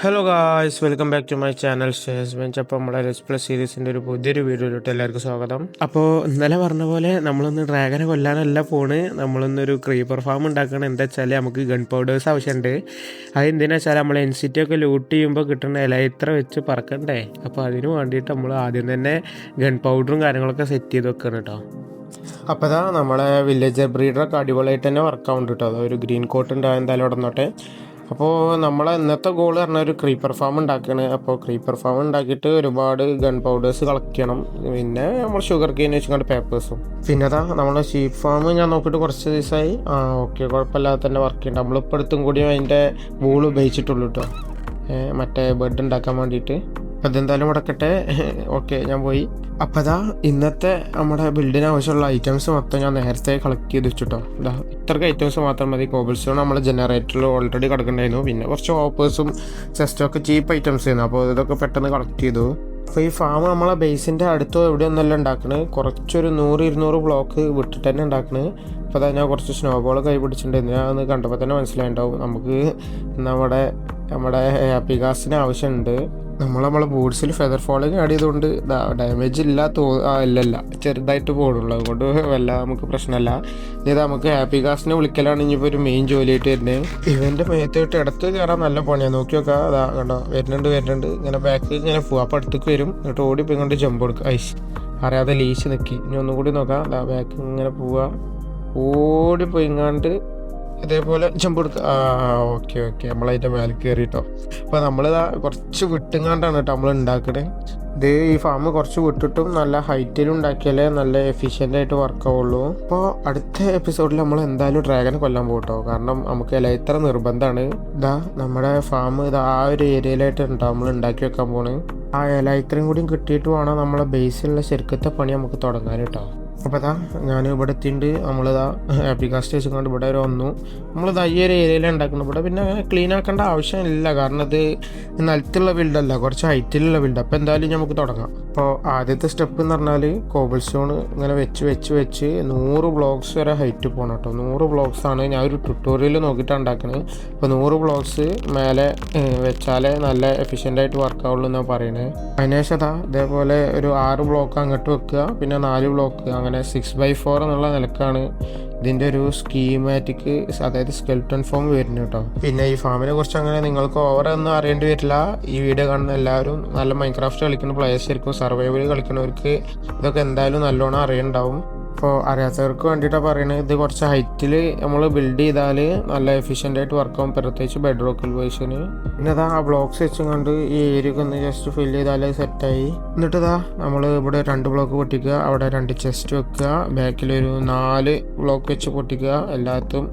Hello guys welcome back to my channel ഷേസ് ബെഞ്ച് അപ്പോൾ നമ്മുടെ ലെസ് പ്ലസ് സീരീസിന്റെ ഒരു പുതിയൊരു വീഡിയോയിലോട്ട് എല്ലാവർക്കും സ്വാഗതം. അപ്പോൾ ഇന്നലെ പറഞ്ഞ പോലെ നമ്മളൊന്ന് ഡ്രാഗനെ കൊല്ലാനല്ല പോണ്. നമ്മളൊന്നൊരു ക്രീപ്പർ ഫാം ഉണ്ടാക്കണം. എന്താ വെച്ചാൽ നമുക്ക് ഗൺ പൗഡേഴ്സ് ആവശ്യമുണ്ട് അത് എന്തിനാ വെച്ചാൽ നമ്മൾ എൻ സി ടി ഒക്കെ ലൂട്ട് ചെയ്യുമ്പോൾ കിട്ടുന്ന ഇലയിത്ര വെച്ച് പറക്കണ്ടേ? അപ്പോൾ അതിന് വേണ്ടിയിട്ട് നമ്മൾ ആദ്യം തന്നെ ഗൺ പൗഡറും കാര്യങ്ങളൊക്കെ സെറ്റ് ചെയ്ത് വെക്കണം കേട്ടോ അപ്പോൾ അതാ നമ്മളെ വില്ലേജർ ബ്രീഡറൊക്കെ അടിപൊളിയായിട്ട് തന്നെ വർക്ക് ആവുന്നുണ്ട് കേട്ടോ അതൊരു ഗ്രീൻ കോട്ട് ഉണ്ട് എന്തായാലും അവിടെ നിന്നോട്ടെ അപ്പോൾ നമ്മളെ ഇന്നത്തെ ഗോൾ പറഞ്ഞാൽ ഒരു ക്രീപ്പർ ഫാം ഉണ്ടാക്കുകയാണ് അപ്പോൾ ക്രീപ്പർ ഫാം ഉണ്ടാക്കിയിട്ട് ഒരുപാട് ഗൺ പൗഡേഴ്സ് കളക്ട് ചെയ്യണം പിന്നെ നമ്മൾ ഷുഗർ കെയിൻ വെച്ചുകൊണ്ട് പേപ്പേഴ്സും പിന്നെ അതാ നമ്മളെ ഷീപ്പ് ഫാം ഞാൻ നോക്കിയിട്ട് കുറച്ച് ദിവസമായി ആ ഓക്കെ കുഴപ്പമില്ലാതെ തന്നെ വർക്ക് ചെയ്യുന്നുണ്ട് നമ്മളിപ്പോൾ അടുത്തും കൂടി അതിന്റെ വൂൾ ഉപയോഗിച്ചിട്ടുള്ളൂ കേട്ടോ മറ്റേ ബെഡ് ഉണ്ടാക്കാൻ വേണ്ടിയിട്ട്. അതെന്തായാലും മുടക്കട്ടെ. ഓക്കെ ഞാൻ പോയി. അപ്പോൾ അതാ ഇന്നത്തെ നമ്മുടെ ബിൽഡിന് ആവശ്യമുള്ള ഐറ്റംസ് മൊത്തം ഞാൻ നേരത്തെ കളക്ട് ചെയ്ത് വെച്ചിട്ടോ. ഇതാ ഇത്രയ്ക്ക് ഐറ്റംസ് മാത്രം മതി. കോബിൾ സ്റ്റോൺ നമ്മുടെ ജനറേറ്ററിൽ ഓൾറെഡി കിടക്കുന്നുണ്ടായിരുന്നു പിന്നെ കുറച്ച് ഓപ്പേഴ്സും ചെസ്റ്റും ഒക്കെ ചീപ്പ് ഐറ്റംസ് ആയിരുന്നു. അപ്പോൾ ഇതൊക്കെ പെട്ടെന്ന് കളക്ട് ചെയ്തു. അപ്പോൾ ഈ ഫാം നമ്മളെ ബേസിന്റെ അടുത്തോ എവിടെയൊന്നല്ല ഉണ്ടാക്കണത് കുറച്ചൊരു നൂറ് ഇരുന്നൂറ് ബ്ലോക്ക് വിട്ടിട്ട് തന്നെ ഉണ്ടാക്കണത് അപ്പോൾ ഞാൻ കുറച്ച് സ്നോബോൾ കൈ പിടിച്ചിട്ടുണ്ടായിരുന്നു ഞാൻ അത് കണ്ടപ്പോൾ തന്നെ മനസ്സിലായിട്ടുണ്ടാവും നമുക്ക് നമ്മുടെ നമ്മുടെ ഹാപ്പി ആവശ്യമുണ്ട്. നമ്മൾ നമ്മളെ ബൂട്ട്സിൽ ഫെദർ ഫോളിങ് ആഡ് ചെയ്തുകൊണ്ട് ഡാമേജ് ഇല്ല തോ ഇല്ലല്ല. ചെറുതായിട്ട് പോകുള്ളൂ അതുകൊണ്ട് വല്ല നമുക്ക് പ്രശ്നമല്ല ഇത് നമുക്ക് ഹാപ്പി കാസിനെ വിളിക്കലാണ് ഇനിയിപ്പോൾ ഒരു മെയിൻ ജോലിയായിട്ട് വരുന്നത്. ഇവന്റെ മേത്തോട്ട് ഇടത്ത് കയറാൻ നല്ല പണിയാണ് നോക്കി നോക്കാം. അതാ കണ്ടോ? വരുന്നുണ്ട് വരുന്നുണ്ട്. ഇങ്ങനെ ബാക്ക് ഇങ്ങനെ പോവാം അപ്പോൾ അടുത്തേക്ക് വരും. എന്നിട്ട് ഓടി പോയി കൊണ്ട് ജമ്പ് കൊടുക്കുക ഐസ് അറിയാതെ ലീച്ച് നിൽക്കി ഇനി ഒന്നുകൂടി നോക്കാം. അതാ ബാക്ക് ഇങ്ങനെ പോവുക ഓടിപ്പോയി ഇങ്ങാണ്ട് ഇതേപോലെ ജമ്പ് കൊടുക്കുക ആ ഓക്കെ ഓക്കെ നമ്മളതിന്റെ മേലെ കയറിയിട്ടോ അപ്പോൾ നമ്മളിതാ കുറച്ച് വിട്ടുങ്ങാണ്ടാണ് കേട്ടോ നമ്മൾ ഉണ്ടാക്കുന്നത് ഇത് ഈ ഫാം കുറച്ച് വിട്ടിട്ടും നല്ല ഹൈറ്റിൽ ഉണ്ടാക്കിയാലേ നല്ല എഫിഷ്യന്റ് ആയിട്ട് വർക്ക് ആവുള്ളൂ. അപ്പോൾ അടുത്ത എപ്പിസോഡിൽ നമ്മൾ എന്തായാലും ഡ്രാഗനെ കൊല്ലാൻ പോകട്ടോ കാരണം നമുക്ക് ഇലയിത്ര നിർബന്ധമാണ് ഇതാ നമ്മുടെ ഫാം ഇത് ആ ഒരു ഏരിയയിലായിട്ട് ഉണ്ടാവും നമ്മൾ ഉണ്ടാക്കി വെക്കാൻ പോണ്. ആ ഇല ഇത്രയും കൂടിയും കിട്ടിയിട്ട് വേണം നമ്മളെ ബേസിലുള്ള ശരിക്കത്തെ പണി നമുക്ക് തുടങ്ങാൻ കേട്ടോ. അപ്പോൾ ഇതാ ഞാൻ ഇവിടെ എത്തിയിട്ടുണ്ട്. നമ്മളിതാ ഹാപ്പി കാസ്റ്റ് വെച്ചുകൊണ്ട് ഇവിടെ വരെ വന്നു. നമ്മളിത് ഈ ഒരു ഏരിയയിലാണ് ഉണ്ടാക്കുന്നത് ഇവിടെ പിന്നെ ക്ലീൻ ആക്കേണ്ട ആവശ്യമില്ല. കാരണം ഇത് നിലത്തുള്ള ബിൽഡല്ല കുറച്ച് ഹൈറ്റിലുള്ള ബിൽഡ് അപ്പോൾ എന്തായാലും നമുക്ക് തുടങ്ങാം. അപ്പോൾ ആദ്യത്തെ സ്റ്റെപ്പ് എന്ന് പറഞ്ഞാൽ കോബിൾ സ്റ്റോൺ ഇങ്ങനെ വെച്ച് വെച്ച് വെച്ച് നൂറ് ബ്ലോക്സ് വരെ ഹൈറ്റ് പോകണം കേട്ടോ. നൂറ് ബ്ലോക്സ് ആണ് ഞാൻ ഒരു ട്യൂട്ടോറിയൽ നോക്കിയിട്ടാണ് ഉണ്ടാക്കുന്നത് അപ്പോൾ നൂറ് ബ്ലോക്സ് മേലെ വെച്ചാലേ നല്ല എഫിഷ്യന്റ് ആയിട്ട് വർക്ക് ആവുള്ളൂ എന്നാണ് പറയുന്നത് അതിനുശേഷം അതാ ഇതേപോലെ ഒരു ആറ് ബ്ലോക്ക് അങ്ങോട്ട് വെക്കുക പിന്നെ നാല് ബ്ലോക്ക് അങ്ങനെ സിക്സ് ബൈ ഫോർ എന്നുള്ള നിലക്കാണ് ഇതിന്റെ ഒരു സ്കീമാറ്റിക് അതായത് സ്കെൽട്ടൺ ഫോം വരുന്നത് കേട്ടോ. പിന്നെ ഈ ഫാമിനെ കുറിച്ച് അങ്ങനെ നിങ്ങൾക്ക് ഓവർ ഒന്നും അറിയേണ്ടി വരില്ല. ഈ വീഡിയോ കാണുന്ന എല്ലാവരും നല്ല മൈൻക്രാഫ്റ്റ് കളിക്കുന്ന പ്ലേയേഴ്സ് ആയിരിക്കും സർവൈവൽ കളിക്കുന്നവർക്ക് ഇതൊക്കെ എന്തായാലും നല്ലോണം അറിയുണ്ടാവും. അപ്പോൾ അറിയാത്തവർക്ക് വേണ്ടിയിട്ടാണ് പറയുന്നത് ഇത് കുറച്ച് ഹൈറ്റിൽ നമ്മൾ ബിൽഡ് ചെയ്താൽ നല്ല എഫിഷ്യന്റ് ആയിട്ട് വർക്ക് ആവും. പ്രത്യേകിച്ച് ബെഡ് റോക്കൽ വേഴ്സിന് പിന്നെ അതാ ആ ബ്ലോക്ക്സ് വെച്ചും കൊണ്ട് ഈ ഏരിയക്ക് ഒന്ന് ജസ്റ്റ് ഫിൽ ചെയ്താൽ സെറ്റായി എന്നിട്ട് ഇതാ നമ്മൾ ഇവിടെ രണ്ട് ബ്ലോക്ക് പൊട്ടിക്കുക അവിടെ രണ്ട് ചെസ്റ്റ് വെക്കുക ബാക്കിൽ ഒരു നാല് ബ്ലോക്ക് വെച്ച് പൊട്ടിക്കുക എല്ലാത്തും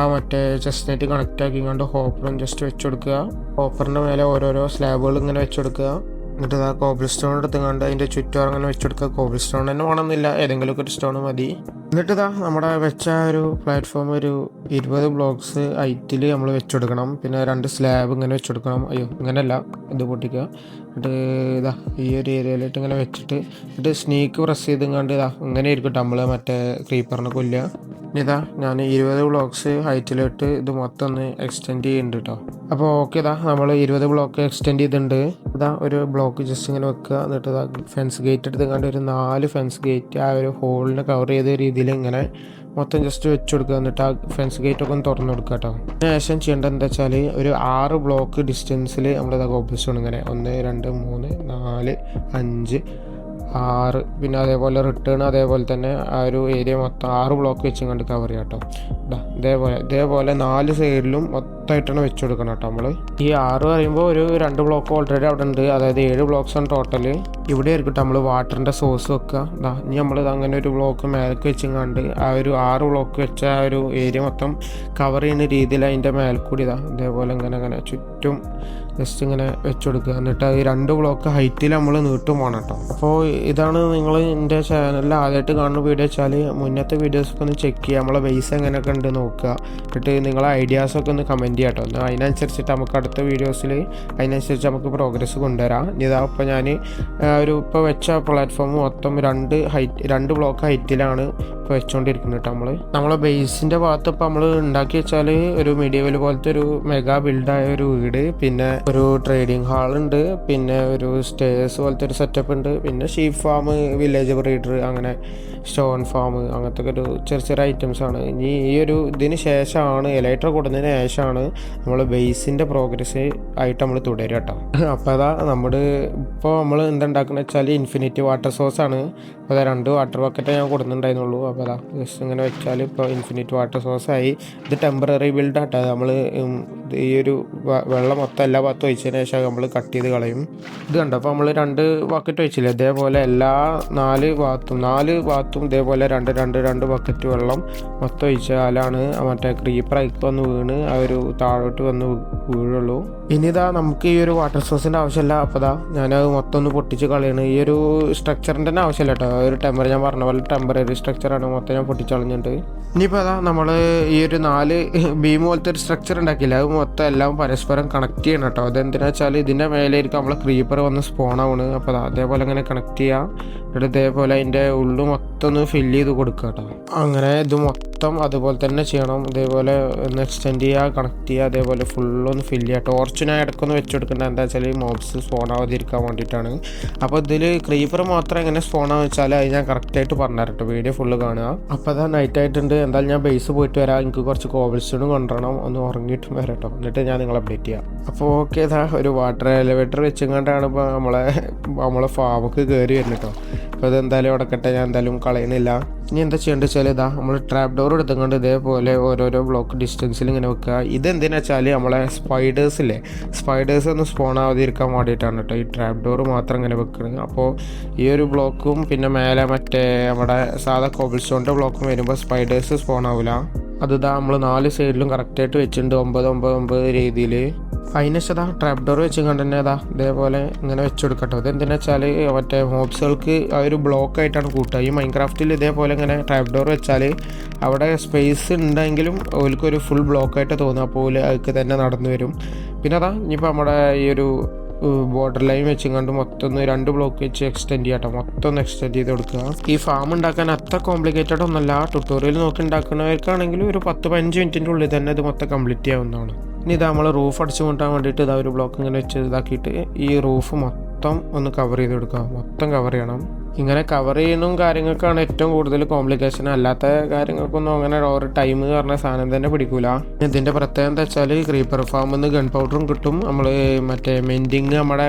ആ മറ്റേ ചെസ്റ്റ് നെറ്റ് കണക്റ്റ് ആക്കി കൊണ്ട് ഹോപ്പറും ജസ്റ്റ് വെച്ച് കൊടുക്കുക. ഹോപ്പറിന്റെ മേലെ ഓരോരോ സ്ലാബുകൾ ഇങ്ങനെ വെച്ച് കൊടുക്കുക. എന്നിട്ട് ആ കോബിൾ സ്റ്റോൺ എടുത്തുകൊണ്ട് അതിന്റെ ചുറ്റും അങ്ങനെ വെച്ചെടുക്കുക കോബിൾ സ്റ്റോൺ തന്നെ വേണമെന്നില്ല. ഏതെങ്കിലുമൊക്കെ ഒരു സ്റ്റോൺ മതി. എന്നിട്ട് ഇതാ നമ്മുടെ വെച്ച ഒരു പ്ലാറ്റ്ഫോം ഒരു ഇരുപത് ബ്ലോക്സ് ഹൈറ്റിൽ നമ്മൾ വെച്ചെടുക്കണം. പിന്നെ രണ്ട് സ്ലാബ് ഇങ്ങനെ വെച്ചെടുക്കണം. അയ്യോ ഇങ്ങനെയല്ല ഇത് പൊട്ടിക്കുക എന്നിട്ട് ഇതാ ഈ ഒരു ഏരിയയിലായിട്ട് ഇങ്ങനെ വെച്ചിട്ട് എന്നിട്ട് സ്നീക്ക് പ്രസ് ചെയ്തുകൊണ്ട് ഇതാ ഇങ്ങനെ ആയിരിക്കും നമ്മൾ മറ്റേ ക്രീപ്പറിനെ കൊല്ലുക. ഇനി ഇതാ ഞാൻ ഇരുപത് ബ്ലോക്സ് ഹൈറ്റിലിട്ട് ഇത് മൊത്തം ഒന്ന് എക്സ്റ്റെൻഡ് ചെയ്യുന്നുണ്ട് കേട്ടോ അപ്പോൾ ഓക്കെ ഇതാ നമ്മൾ ഇരുപത് ബ്ലോക്ക് എക്സ്റ്റെൻഡ് ചെയ്തിട്ടുണ്ട് ഇതാ ഒരു ബ്ലോക്ക് ജസ്റ്റ് ഇങ്ങനെ വെക്കുക. എന്നിട്ട് ഇതാ ഫെൻസ് ഗേറ്റ് എടുത്ത് കണ്ട് ഒരു നാല് ഫെൻസ് ഗേറ്റ് ആ ഒരു ഹോളിനെ കവർ ചെയ്ത രീതിയിൽ ഇങ്ങനെ മൊത്തം ജസ്റ്റ് വെച്ച് കൊടുക്കുക. എന്നിട്ട് ആ ഫെൻസ് ഗേറ്റ് ഒക്കെ ഒന്ന് തുറന്നു കൊടുക്കുക കേട്ടോ ശേഷം ചെയ്യേണ്ടത് എന്താ വെച്ചാൽ ഒരു ആറ് ബ്ലോക്ക് ഡിസ്റ്റൻസിൽ നമ്മളിതാ സ്റ്റോൺ ഇങ്ങനെ ഒന്ന് രണ്ട് മൂന്ന് നാല് അഞ്ച് ആറ് പിന്നെ അതേപോലെ റിട്ടേൺ അതേപോലെ തന്നെ ആ ഒരു ഏരിയ മൊത്തം ആറ് ബ്ലോക്ക് വെച്ചും കണ്ട് കവർ ചെയ്യാം കേട്ടോ ഇതാ ഇതേപോലെ ഇതേപോലെ നാല് സൈഡിലും മൊത്തമായിട്ടാണ് വെച്ച് കൊടുക്കണം കേട്ടോ നമ്മൾ ഈ ആറ് പറയുമ്പോൾ ഒരു രണ്ട് ബ്ലോക്ക് ഓൾറെഡി അവിടെ ഉണ്ട്. അതായത് ഏഴ് ബ്ലോക്ക്സ് ആണ് ടോട്ടൽ ഇവിടെ ആയിരിക്കും നമ്മൾ വാട്ടറിന്റെ സോഴ്സ് വെക്കുക ഇതാ ഇനി നമ്മൾ അങ്ങനെ ഒരു ബ്ലോക്ക് മേലേക്ക് വെച്ചിങ്ങാണ്ട് ആ ഒരു ആറ് ബ്ലോക്ക് വെച്ച ആ ഒരു ഏരിയ മൊത്തം കവർ ചെയ്യുന്ന രീതിയിൽ അതിന്റെ മേൽക്കൂടി ഇതാ ഇതേപോലെ ഇങ്ങനെ അങ്ങനെ ചുറ്റും ജസ്റ്റ് ഇങ്ങനെ വെച്ച് കൊടുക്കുക എന്നിട്ട് ഈ രണ്ട് ബ്ലോക്ക് ഹൈറ്റിൽ നമ്മൾ നീട്ടും പോകണം കേട്ടോ അപ്പോൾ ഇതാണ് നിങ്ങൾ എന്റെ ചാനലിൽ ആദ്യമായിട്ട് കാണുന്ന വീഡിയോ വെച്ചാൽ മുന്നത്തെ വീഡിയോസൊക്കെ ഒന്ന് ചെക്ക് ചെയ്യുക. നമ്മളെ ബേസ് എങ്ങനെയൊക്കെ ഉണ്ട് നോക്കുക. എന്നിട്ട് നിങ്ങളെ ഐഡിയാസൊക്കെ ഒന്ന് കമന്റ് ചെയ്യാം കേട്ടോ അതിനനുസരിച്ചിട്ട് നമുക്ക് അടുത്ത വീഡിയോസിൽ അതിനനുസരിച്ച് നമുക്ക് പ്രോഗ്രസ് കൊണ്ടുവരാം. ഇതാ ഇപ്പോൾ ഞാൻ ഒരു ഇപ്പോൾ വെച്ച പ്ലാറ്റ്ഫോം മൊത്തം രണ്ട് ഹൈറ്റ് രണ്ട് ബ്ലോക്ക് ഹൈറ്റിലാണ് ഇപ്പോൾ വെച്ചുകൊണ്ടിരിക്കുന്നത് കേട്ടോ നമ്മൾ നമ്മളെ ബേസിന്റെ ഭാഗത്ത് ഇപ്പോൾ നമ്മൾ ഉണ്ടാക്കി വെച്ചാൽ ഒരു മീഡിയവൽ പോലത്തെ ഒരു മെഗാ ബിൽഡായ ഒരു വീട് പിന്നെ ഒരു ട്രേഡിംഗ് ഹാൾ ഉണ്ട് പിന്നെ ഒരു സ്റ്റേഴ്സ് പോലത്തെ ഒരു സെറ്റപ്പ് ഉണ്ട് പിന്നെ ഷീപ്പ് ഫാം വില്ലേജ് ബ്രീഡർ അങ്ങനെ സ്റ്റോൺ ഫാം അങ്ങനത്തെ ഒരു ചെറിയ ചെറിയ ഐറ്റംസ് ആണ്. ഇനി ഈ ഒരു ഇതിന് ശേഷമാണ് എലൈറ്റർ കൂടുന്നതിന് ശേഷമാണ് നമ്മൾ ബേസിന്റെ പ്രോഗ്രസ് ആയിട്ട് നമ്മൾ തുടരുക കേട്ടോ അപ്പോൾ അതാ നമ്മുടെ ഇപ്പോൾ നമ്മൾ എന്തുണ്ടാക്കുന്നത് വെച്ചാൽ ഇൻഫിനിറ്റി വാട്ടർ സോഴ്സ് ആണ്. അപ്പോൾ രണ്ട് വാട്ടർ ബക്കറ്റേ ഞാൻ കൊടുക്കുന്നുണ്ടായിരുന്നുള്ളൂ അപ്പോൾ ജസ്റ്റ് ഇങ്ങനെ വെച്ചാൽ ഇപ്പോൾ ഇൻഫിനിറ്റ് വാട്ടർ സോഴ്സ് ആയി. ഇത് ടെമ്പററി ബിൽഡ് ആട്ടോ. നമ്മൾ ഈ ഒരു വെള്ളം മൊത്തം എല്ലാ ഭാഗത്തും ഒഴിച്ചതിന് ശേഷം നമ്മൾ കട്ട് ചെയ്ത് കളയും. ഇത് കണ്ടോ? അപ്പോൾ നമ്മൾ രണ്ട് ബക്കറ്റ് ഒഴിച്ചില്ലേ? ഇതേപോലെ എല്ലാ നാല് ഭാഗത്തും നാല് ഭാഗത്തും ഇതേപോലെ രണ്ട് രണ്ട് രണ്ട് ബക്കറ്റ് വെള്ളം മൊത്തം ഒഴിച്ചാലാണ് മറ്റേ ക്രീപ്പർ ക്രീപ്പറൊക്കെ വന്ന് വീണ് ആ ഒരു താഴോട്ട് വന്ന് വീഴുള്ളൂ. ഇനി ഇതാ നമുക്ക് ഈ ഒരു വാട്ടർ സോഴ്സിന്റെ ആവശ്യമില്ല അപ്പോൾ ഇതാ ഞാനത് മൊത്തം ഒന്ന് പൊട്ടിച്ച് കളയാണ്. ഈ ഒരു സ്ട്രക്ചറിന്റെ തന്നെ ആവശ്യമില്ല കേട്ടോ ഒരു ടെമ്പർ ഞാൻ പറഞ്ഞ പോലെ ടെമ്പററി സ്ട്രക്ചറാണ് മൊത്തം ഞാൻ പൊട്ടിച്ച് കളഞ്ഞിട്ടുണ്ട് ഇനിയിപ്പോൾ അതാ നമ്മൾ ഈ ഒരു നാല് ബീം പോലത്തെ ഒരു സ്ട്രക്ചർ ഉണ്ടാക്കിയില്ല? അത് മൊത്തം എല്ലാം പരസ്പരം കണക്ട് ചെയ്യണം കേട്ടോ അതെന്തിനാ വെച്ചാൽ ഇതിന്റെ മേലെയായിരിക്കും നമ്മൾ ക്രീപ്പർ വന്ന് സ്പോൺ ആവണ്. അപ്പോൾ അതാ അതേപോലെ അങ്ങനെ കണക്ട് ചെയ്യുക എന്നിട്ട് ഇതേപോലെ അതിന്റെ ഉള്ളു മൊത്തം ഒന്ന് ഫില്ല് ചെയ്ത് കൊടുക്കുക കേട്ടോ അങ്ങനെ ഇത് മൊത്തം അതുപോലെ തന്നെ ചെയ്യണം. ഇതേപോലെ ഒന്ന് എക്സ്റ്റെൻഡ് ചെയ്യുക കണക്ട് ചെയ്യുക അതേപോലെ ഫുള്ളൊന്ന് ഫില്ല് ചെയ്യുക ടോർച്ച് ഞാൻ ഇടയ്ക്കൊന്ന് വെച്ച് കൊടുക്കേണ്ട എന്താ വെച്ചാൽ മോബ്സ് സ്പോൺ ആവാതിരിക്കാൻ വേണ്ടിയിട്ടാണ്. അപ്പോൾ ഇതിൽ ക്രീപ്പർ മാത്രം എങ്ങനെ സ്പോൺ ആവുക വെച്ചാൽ അത് ഞാൻ കറക്റ്റായിട്ട് പറഞ്ഞുതരാം കേട്ടോ വീഡിയോ ഫുള്ള് കാണുക. അപ്പോൾ അതാ നൈറ്റ് ആയിട്ടുണ്ട്. എന്തായാലും ഞാൻ ബേസ് പോയിട്ട് വരാം. എനിക്ക് കുറച്ച് കോബിൾ സ്റ്റോൺ കൊണ്ടുവരണം. ഒന്ന് ഉറങ്ങിയിട്ടും വരാം കേട്ടോ എന്നിട്ട് ഞാൻ നിങ്ങളെ അപ്ഡേറ്റ് ചെയ്യാം. അപ്പോൾ ഓക്കെ ഇതാ ഒരു വാട്ടർ എലിവേറ്റർ വെച്ചുകൊണ്ടാണ് ഇപ്പോൾ നമ്മളെ നമ്മളെ ഫാമൊക്കെ കയറി വരുന്നത് കേട്ടോ അപ്പോൾ ഇതെന്തായാലും ഉടക്കട്ടെ ഞാൻ എന്തായാലും കളയുന്നില്ല ഇനി എന്താ ചെയ്യേണ്ടത് വെച്ചാൽ ഇതാ നമ്മൾ ട്രാപ്പ് ഡോർ എടുത്തുകൊണ്ട് ഇതേപോലെ ഓരോരോ ബ്ലോക്ക് ഡിസ്റ്റൻസിൽ ഇങ്ങനെ വെക്കുക ഇതെന്തിനാ വെച്ചാൽ നമ്മളെ സ്പൈഡേഴ്സ് ഇല്ലേ സ്പൈഡേഴ്സ് ഒന്ന് സ്പോൺ ആവാതിരിക്കാൻ വേണ്ടിയിട്ടാണ് കേട്ടോ ഈ ട്രാപ്പ് ഡോർ മാത്രം ഇങ്ങനെ വെക്കുന്നത് അപ്പോൾ ഈ ഒരു ബ്ലോക്കും പിന്നെ മേലെ മറ്റേ നമ്മുടെ സാധാ കോബിൾ സ്റ്റോണിന്റെ ബ്ലോക്കും വരുമ്പോൾ സ്പൈഡേഴ്സ് സ്പോൺ ആവില്ല അത് നമ്മൾ നാല് സൈഡിലും കറക്റ്റായിട്ട് വെച്ചിട്ടുണ്ട് ഒമ്പത് ഒമ്പത് ഒമ്പത് രീതിയിൽ അതിനശതാ ട്രാപ്പ് ഡോർ വെച്ച് കണ്ട് തന്നെ അതാ ഇതേപോലെ ഇങ്ങനെ വെച്ചെടുക്കട്ടോ. ഇതെന്തിനാ വെച്ചാൽ മറ്റേ ഹോബ്സുകൾക്ക് ആ ഒരു ബ്ലോക്ക് ആയിട്ടാണ് കൂട്ടുക. ഈ മൈൻക്രാഫ്റ്റിൽ ഇതേപോലെ ഇങ്ങനെ ട്രാപ്പ് ഡോർ വെച്ചാൽ അവിടെ സ്പേസ് ഉണ്ടെങ്കിലും ഓൽക്കൊരു ഫുൾ ബ്ലോക്ക് ആയിട്ട് തോന്നും. അപ്പോൾ അതിക്ക് തന്നെ നടന്നു വരും. പിന്നെ അതാ ഇനിയിപ്പോൾ നമ്മുടെ ഈ ഒരു ബോർഡർ ലൈൻ വെച്ചും കണ്ട് മൊത്തം ഒന്ന് രണ്ട് ബ്ലോക്ക് വെച്ച് എക്സ്റ്റെൻഡ് ചെയ്യട്ടോ മൊത്തം ഒന്ന് എക്സ്റ്റെൻഡ് ചെയ്ത് കൊടുക്കുക. ഈ ഫാം ഉണ്ടാക്കാൻ അത്ര കോംപ്ലിക്കേറ്റഡ് ഒന്നല്ല ട്യൂട്ടോറിയൽ നോക്കി ഉണ്ടാക്കുന്നവർക്കാണെങ്കിലും ഒരു പത്ത് പതിനഞ്ച് മിനിറ്റിന്റെ ഉള്ളിൽ തന്നെ ഇത് മൊത്തം കംപ്ലീറ്റ് ചെയ്യാവുന്നതാണ്. ഇനി ഇത് നമ്മൾ റൂഫ് അടിച്ചു കൊണ്ടാൻ വേണ്ടിയിട്ട് ഇതാ ഒരു ബ്ലോക്ക് ഇങ്ങനെ വെച്ച് ഇതാക്കിയിട്ട് ഈ റൂഫ് മൊത്തം ഒന്ന് കവർ ചെയ്ത് കൊടുക്കുക മൊത്തം കവർ ചെയ്യണം. ഇങ്ങനെ കവർ ചെയ്യുന്നതും കാര്യങ്ങൾക്കാണ് ഏറ്റവും കൂടുതൽ കോംപ്ലിക്കേഷൻ അല്ലാത്ത കാര്യങ്ങൾക്കൊന്നും അങ്ങനെ ഒരു ടൈം പറഞ്ഞ സാധനം തന്നെ പിടിക്കൂല. ഇതിന്റെ പ്രത്യേകത എന്താ വെച്ചാൽ ക്രീപ്പർ ഫാമിൽ നിന്ന് ഗൺ പൗഡറും കിട്ടും. നമ്മൾ മറ്റേ മെൻഡിങ് നമ്മുടെ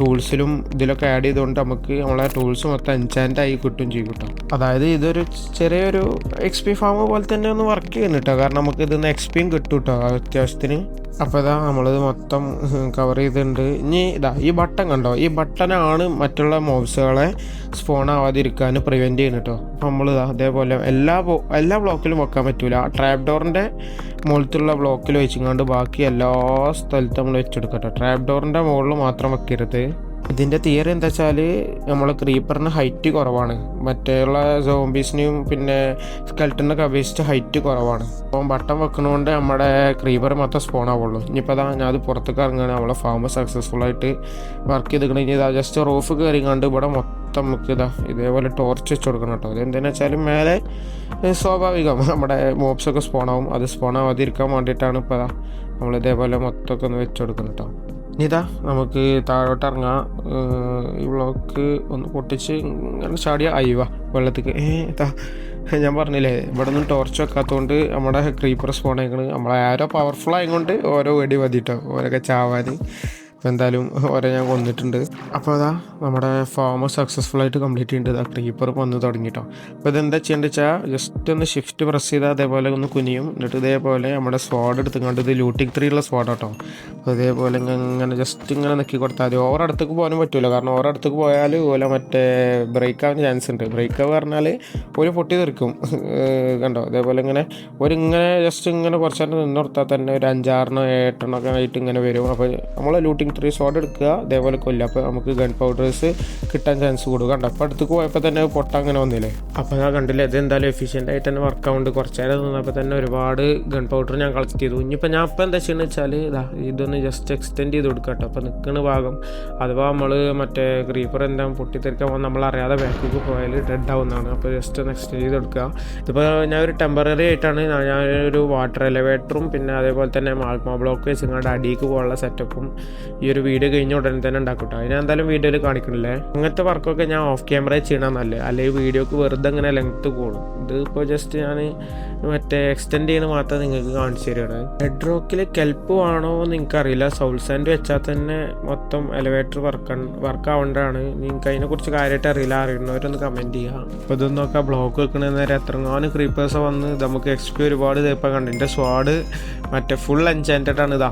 ടൂൾസിലും ഇതിലൊക്കെ ആഡ് ചെയ്തുകൊണ്ട് നമുക്ക് നമ്മളെ ടൂൾസ് മൊത്തം എൻചാൻഡ് ആയി കിട്ടും ചെയ്യും കേട്ടോ. അതായത് ഇതൊരു ചെറിയൊരു എക്സ് പി ഫാം പോലെ തന്നെ ഒന്ന് വർക്ക് ചെയ്യുന്നു കേട്ടോ. കാരണം നമുക്ക് ഇതിന്ന് എക്സ് പിയും കിട്ടും കേട്ടോ അത്യാവശ്യത്തിന്. അപ്പോൾ ഇതാ നമ്മളിത് മൊത്തം കവർ ചെയ്തിട്ടുണ്ട്. ഇനി ഇതാ ഈ ബട്ടൺ കണ്ടോ? ഈ ബട്ടനാണ് മറ്റുള്ള മോബ്സുകളെ സ്പോൺ ആവാതിരിക്കാൻ പ്രിവെന്റ് ചെയ്യുന്നു കേട്ടോ. അപ്പോൾ നമ്മൾ ഇതാ അതേപോലെ എല്ലാ എല്ലാ ബ്ലോക്കിലും വെക്കാൻ പറ്റൂല. ട്രാപ്പ് ഡോറിന്റെ മുകളിലുള്ള ബ്ലോക്കിൽ വെച്ചുകൊണ്ട് ബാക്കി എല്ലാ സ്ഥലത്തും നമ്മൾ വെച്ചെടുക്കട്ടെ. ട്രാപ്പ് ഡോറിന്റെ മുകളിൽ മാത്രം വെക്കരുത്. ഇതിന്റെ തിയറി എന്താ വെച്ചാൽ നമ്മൾ ക്രീപ്പറിന് ഹൈറ്റ് കുറവാണ്. മറ്റുള്ള സോംബീസിനെയും പിന്നെ സ്കെൽട്ടനൊക്കെ അപേക്ഷിച്ച് ഹൈറ്റ് കുറവാണ്. അപ്പോൾ ബട്ടൺ വെക്കണോണ്ട് നമ്മുടെ ക്രീപ്പർ മാത്രം സ്പോൺ ആവുള്ളൂ. ഇനിയിപ്പോൾ അതാ ഞാൻ അത് പുറത്തേക്ക് ഇറങ്ങുകയാണ്. നമ്മളെ ഫാം സക്സസ്ഫുൾ ആയിട്ട് വർക്ക് ചെയ്തിരിക്കണം. ഇനി ഇതാ ജസ്റ്റ് റൂഫ് കണ്ട് ഇവിടെ മൊത്തം നമുക്ക് ഇതാ ഇതേപോലെ ടോർച്ച് വെച്ച് കൊടുക്കണം കേട്ടോ. അതെന്താണെന്ന് വെച്ചാൽ മേലെ സ്വാഭാവികം. നമ്മുടെ മോപ്സൊക്കെ ആവും. അത് സ്പോൺ ആവാതിരിക്കാൻ വേണ്ടിയിട്ടാണ് ഇപ്പോൾ അതാ നമ്മൾ ഇതേപോലെ മൊത്തമൊക്കെ ഒന്ന് വെച്ച് കൊടുക്കുന്നു കേട്ടോ. ഇനിതാ നമുക്ക് താഴോട്ട് ഇറങ്ങാം. ഈ ബ്ലോക്ക് ഒന്ന് പൊട്ടിച്ച് ഇങ്ങനെ ചാടിയ. അയവ വെള്ളത്തേക്ക്. ഏ ഇതാ ഞാൻ പറഞ്ഞില്ലേ ഇവിടെ നിന്ന് ടോർച്ച് വെക്കാത്തതുകൊണ്ട് നമ്മുടെ ക്രീപ്പർ സ്പോൺ ആയിക്കണ്. നമ്മളെ ആരോ പവർഫുൾ ആയതുകൊണ്ട് ഓരോ വെടി വതിട്ടോ ഓരോക്കെ ചാവാൻ അപ്പോൾ എന്തായാലും ഓരോ ഞാൻ കൊന്നിട്ടുണ്ട് അപ്പോൾ അതാ നമ്മുടെ ഫാം സക്സസ്ഫുൾ ആയിട്ട് കംപ്ലീറ്റ് ചെയ്യേണ്ടത് ആ ക്രീപ്പർ വന്ന് തുടങ്ങിട്ടോ. അപ്പോൾ ഇതെന്താ ചെയ്യേണ്ടത് വെച്ചാൽ ജസ്റ്റ് ഒന്ന് ഷിഫ്റ്റ് പ്രസ് ചെയ്താൽ അതേപോലെ ഒന്ന് കുനിയും. എന്നിട്ട് ഇതേപോലെ നമ്മുടെ സ്വാഡ് എടുത്തുകൊണ്ട് ഇത് ലൂട്ടിക് ത്രീ ഉള്ള സ്വാഡ് കേട്ടോ അപ്പോൾ ഇതേപോലെ ഇങ്ങനെ ജസ്റ്റ് ഇങ്ങനെ നിൽക്കി കൊടുത്താൽ മതി. ഓരോടത്തേക്ക് പോകാനും പറ്റില്ല കാരണം ഓരോടത്തേക്ക് പോയാൽ ഓല മറ്റേ ബ്രേക്ക് ആവാൻ ചാൻസ് ഉണ്ട്. ബ്രേക്ക് ആവുക പറഞ്ഞാൽ ഒരു പൊട്ടി തീർക്കും കണ്ടോ? അതേപോലെ ഇങ്ങനെ ഒരു ഇങ്ങനെ ജസ്റ്റ് ഇങ്ങനെ കുറച്ച് നേരം നിന്ന് കൊടുത്താൽ തന്നെ ഒരു അഞ്ചാറിനോ ഏട്ടെണ്ണോ ഒക്കെ ആയിട്ട് ഇങ്ങനെ വരും. അപ്പോൾ നമ്മൾ ലൂട്ടിങ് ത്രീ സോഡ് എടുക്കുക അതേപോലെ കൊല്ലുക. അപ്പോൾ നമുക്ക് ഗൺ പൗഡേഴ്സ് കിട്ടാൻ ചാൻസ് കൊടുക്കുക കണ്ടോ? അപ്പോൾ അടുത്ത് പോയപ്പോൾ തന്നെ പൊട്ട അങ്ങനെ വന്നില്ലേ? അപ്പോൾ ഞാൻ കണ്ടില്ലേ ഇത് എന്തായാലും എഫിഷ്യന്റ് ആയിട്ട് തന്നെ വർക്ക് ആവുന്നുണ്ട്. കുറച്ച് നേരം നിന്നപ്പോൾ തന്നെ ഒരുപാട് ഗൺ പൗഡർ ഞാൻ കളക്ട് ചെയ്തു. ഇനിയിപ്പോൾ ഞാൻ അപ്പോൾ എന്താ ചെയ്യുന്നത് വെച്ചാൽ ഇതാ ഇതൊന്ന് ജസ്റ്റ് എക്സ്റ്റെൻഡ് ചെയ്ത് കൊടുക്കുക കേട്ടോ. അപ്പോൾ നിൽക്കുന്ന ഭാഗം അഥവാ നമ്മൾ മറ്റേ ക്രീപ്പർ എന്താ പൊട്ടിത്തെറിക്കാൻ നമ്മൾ അറിയാതെ ബാക്കിലേക്ക് പോയാൽ ഡെഡ് ആവുന്നതാണ്. അപ്പോൾ ജസ്റ്റ് ഒന്ന് എക്സ്റ്റെൻഡ് ചെയ്ത് കൊടുക്കുക ഇതിപ്പോൾ ഞാൻ ഒരു ടെമ്പററി ആയിട്ടാണ് ഞാൻ ഒരു വാട്ടർ എലവേറ്ററും പിന്നെ അതേപോലെ തന്നെ മാൾമ ബ്ലോക്ക് വെച്ച് നിങ്ങളുടെ അടിയിലേക്ക് പോകാനുള്ള സെറ്റപ്പും ഒരു വീഡിയോ കഴിഞ്ഞ ഉടനെ തന്നെ ഉണ്ടാക്കും കേട്ടോ അതിന് എന്തായാലും വീഡിയോയിൽ കാണിക്കണില്ലേ? അങ്ങനത്തെ വർക്കൊക്കെ ഞാൻ ഓഫ് ക്യാമറയിൽ ചെയ്യണം നല്ലത് അല്ലെങ്കിൽ വീഡിയോക്ക് വെറുതെ അങ്ങനെ ലെങ്ത്ത് കൂടും. ഇത് ഇപ്പോൾ ജസ്റ്റ് ഞാൻ മറ്റേ എക്സ്റ്റെൻഡ് ചെയ്യുന്ന മാത്രം നിങ്ങൾക്ക് കാണിച്ചു തരികയാണ് ഹെഡ് റോക്കിൽ കെൽപ്പ് ആണോ എന്ന് എനിക്കറിയില്ല സൗൾ സാൻഡ് വെച്ചാൽ തന്നെ മൊത്തം എലവേറ്റർ വർക്ക് വർക്ക് ആവേണ്ടതാണ്. നിങ്ങൾക്ക് അതിനെക്കുറിച്ച് കാര്യമായിട്ട് അറിയില്ല. അറിയുന്നവരൊന്ന് കമന്റ് ചെയ്യുക. അപ്പോൾ ഇതൊന്നും നോക്കുക ബ്ലോക്ക് വെക്കണമെന്ന് നേരം എത്രങ്ങാനും ക്രീപ്പേഴ്സ് വന്ന് നമുക്ക് എക്സ്പി ഒരുപാട് ഇപ്പം കണ്ടു. എന്റെ സ്വാഡ് മറ്റേ ഫുൾ എൻചാന്റഡ് ആണ് ഇത്.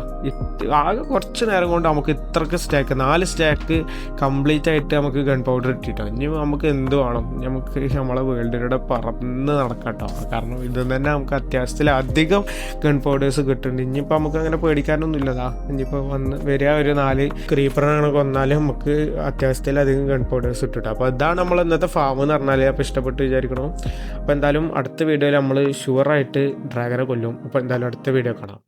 ആകെ കുറച്ച് നേരം കൊണ്ട് നമുക്ക് ഇത്രക്ക് സ്റ്റാക്ക് നാല് സ്റ്റാക്ക് കംപ്ലീറ്റ് ആയിട്ട് നമുക്ക് ഗൺ പൗഡർ ഇട്ടിട്ടോ ഇനി നമുക്ക് എന്ത് വേണം? നമുക്ക് നമ്മളെ വേൾഡിലൂടെ പറന്ന് നടക്കട്ടോ കാരണം ഇത് തന്നെ നമുക്ക് അത്യാവശ്യത്തിൽ അധികം ഗൺ പൗഡേഴ്സ് കിട്ടുന്നുണ്ട്. ഇനിയിപ്പോൾ നമുക്ക് അങ്ങനെ പേടിക്കാനൊന്നും ഇല്ലതാ. ഇനിയിപ്പോൾ വന്ന് വരിക ഒരു നാല് ക്രീപ്പറാണ് കൊന്നാലും നമുക്ക് അത്യാവശ്യത്തിൽ അധികം ഗൺ പൗഡേഴ്സ് ഇട്ടിട്ടോ അപ്പോൾ ഇതാണ് നമ്മൾ ഇന്നത്തെ ഫാം എന്ന് പറഞ്ഞാൽ അപ്പോൾ ഇഷ്ടപ്പെട്ട് വിചാരിക്കണം. അപ്പോൾ എന്തായാലും അടുത്ത വീഡിയോയിൽ നമ്മൾ ഷുവറായിട്ട് ഡ്രാഗനെ കൊല്ലും. അപ്പോൾ എന്തായാലും അടുത്ത വീഡിയോ കാണാം.